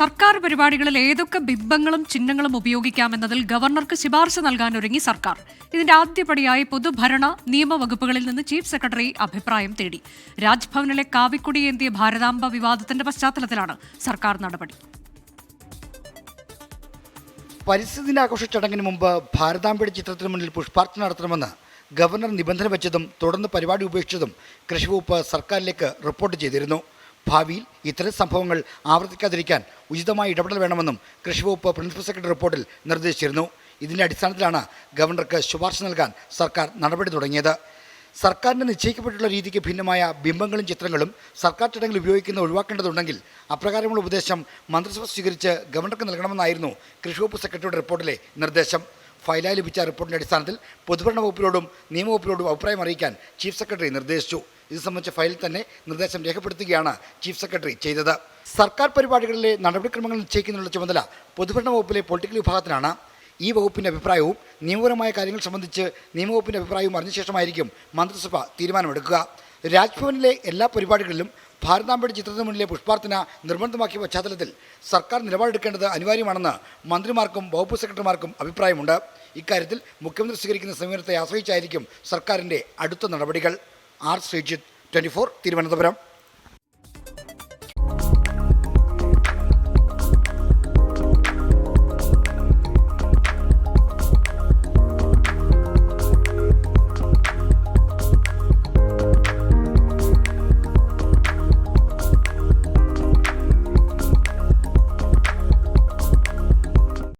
സർക്കാർ പരിപാടികളിൽ ഏതൊക്കെ ബിംബങ്ങളും ചിഹ്നങ്ങളും ഉപയോഗിക്കാമെന്നതിൽ ഗവർണർക്ക് ശുപാർശ നൽകാൻ ഒരുങ്ങി സർക്കാർ. ഇതിന്റെ ആദ്യപടിയായി പൊതുഭരണ നിയമവകുപ്പുകളിൽ നിന്ന് ചീഫ് സെക്രട്ടറി അഭിപ്രായം തേടി. രാജ്ഭവനിലെ കാവിക്കുടി ഏന്തിയ ഭാരതാംബ വിവാദത്തിന്റെ പശ്ചാത്തലത്തിലാണ് സർക്കാർ നടപടി. പരിസ്ഥിതി ദിനാഘോഷ ചടങ്ങിന് മുമ്പ് ഭാരതാംബയുടെ ചിത്രത്തിന് മുന്നിൽ പുഷ്പാർച്ചന നടത്തണമെന്ന് ഗവർണർ നിബന്ധന വെച്ചതും തുടർന്ന് പരിപാടി ഉപേക്ഷിച്ചതും കൃഷിവകുപ്പ് സർക്കാരിലേക്ക് റിപ്പോർട്ട് ചെയ്തിരുന്നു. ഭാവിയിൽ ഇത്തരം സംഭവങ്ങൾ ആവർത്തിക്കാതിരിക്കാൻ ഉചിതമായ ഇടപെടൽ വേണമെന്നും കൃഷിവകുപ്പ് പ്രിൻസിപ്പൽ സെക്രട്ടറി റിപ്പോർട്ടിൽ നിർദ്ദേശിച്ചിരുന്നു. ഇതിന്റെ അടിസ്ഥാനത്തിലാണ് ഗവർണർക്ക് ശുപാർശ നൽകാൻ സർക്കാർ നടപടി തുടങ്ങിയത്. സർക്കാരിന് നിശ്ചയിക്കപ്പെട്ടുള്ള രീതിക്ക് ഭിന്നമായ ബിംബങ്ങളും ചിത്രങ്ങളും സർക്കാർ ചടങ്ങിൽ ഉപയോഗിക്കുന്ന ഒഴിവാക്കേണ്ടതുണ്ടെങ്കിൽ അപ്രകാരമുള്ള ഉപദേശം മന്ത്രിസഭ സ്വീകരിച്ച് ഗവർണർക്ക് നൽകണമെന്നായിരുന്നു കൃഷിവകുപ്പ് സെക്രട്ടറിയുടെ റിപ്പോർട്ടിലെ നിർദ്ദേശം. ഫയലായി ലഭിച്ച റിപ്പോർട്ടിന്റെ അടിസ്ഥാനത്തിൽ പൊതുഭരണ വകുപ്പിനോടും നിയമവകുപ്പിനോടും അഭിപ്രായം അറിയിക്കാൻ ചീഫ് സെക്രട്ടറി നിർദ്ദേശിച്ചു. ഇത് സംബന്ധിച്ച ഫയലിൽ തന്നെ നിർദ്ദേശം രേഖപ്പെടുത്തുകയാണ് ചീഫ് സെക്രട്ടറി ചെയ്തത്. സർക്കാർ പരിപാടികളിലെ നടപടിക്രമങ്ങൾ നിശ്ചയിക്കുന്നതിനുള്ള ചുമതല പൊതുഭരണ വകുപ്പിലെ പൊളിറ്റിക്കൽ വിഭാഗത്തിനാണ്. ഈ വകുപ്പിന്റെ അഭിപ്രായവും നിയമപരമായ കാര്യങ്ങൾ സംബന്ധിച്ച് നിയമവകുപ്പിന്റെ അഭിപ്രായവും അറിഞ്ഞ ശേഷമായിരിക്കും മന്ത്രിസഭ തീരുമാനമെടുക്കുക. രാജ്ഭവനിലെ എല്ലാ പരിപാടികളിലും ഭാരതാംബയുടെ ചിത്രത്തിന് മുന്നിലെ പുഷ്പാർത്ഥന നിർബന്ധമാക്കിയ പശ്ചാത്തലത്തിൽ സർക്കാർ നിലപാടെടുക്കേണ്ടത് അനിവാര്യമാണെന്ന് മന്ത്രിമാർക്കും വകുപ്പ് സെക്രട്ടറിമാർക്കും അഭിപ്രായമുണ്ട്. ഇക്കാര്യത്തിൽ മുഖ്യമന്ത്രി സ്വീകരിക്കുന്ന സമീപനത്തെ ആശ്രയിച്ചായിരിക്കും സർക്കാരിന്റെ അടുത്ത നടപടികൾ. R Sreejith twenty Thiruvananthapuram.